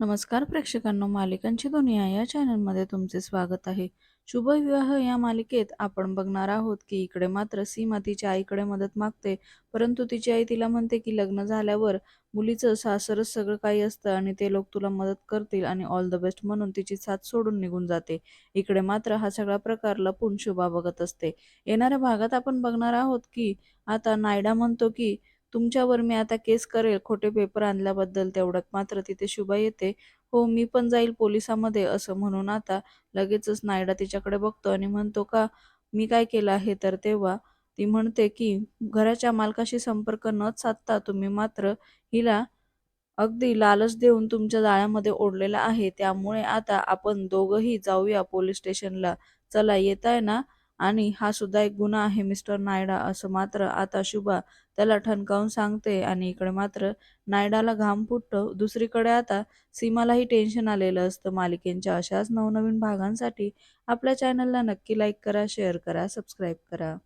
नमस्कार प्रेक्षकांनो मालिकांची दुनिया या चॅनलमध्ये तुमचे स्वागत आहे. शुभविवाह या मालिकेत आपण बघणार आहोत की इकडे मात्र सीमा तिच्या आईकडे मदत मागते परंतु तिची आई तिला म्हणते की लग्न झाल्यावर मुलीचं सासरच सगळं काही असतं आणि ते लोक तुला मदत करतील आणि ऑल द बेस्ट म्हणून तिची साथ सोडून निघून जाते. इकडे मात्र हा सगळा प्रकार लपून शुभा बघत असते. येणाऱ्या भागात आपण बघणार आहोत की आता नायडा म्हणतो की तुमच्यावर मी आता केस करेल खोटे पेपर आणल्याबद्दल तेवढ्यात मात्र तिथे शुभा येते. हो मी पण जाईल पोलिसामध्ये असं म्हणून आता लगेचच नायडा तिच्याकडे बघतो आणि म्हणतो का मी काय केलं आहे? तर तेव्हा ती म्हणते की घराच्या मालकाशी संपर्क न साधता तुम्ही मात्र हिला अगदी लालच देऊन तुमच्या जाळ्यामध्ये ओढलेला आहे. त्यामुळे आता आपण दोघंही जाऊया पोलीस स्टेशनला. चला येत आहे ना? आणि हा सुद्धा एक गुन्हा आहे मिस्टर नायडा. असं मात्र आता शुभा त्याला ठणकावून सांगते आणि इकडे मात्र नायडाला घाम फुटतो. दुसरीकडे आता सीमालाही टेन्शन आलेलं असतं. मालिकेंच्या अशाच नवनवीन भागांसाठी आपल्या चॅनलला नक्की लाईक करा शेअर करा सबस्क्राईब करा.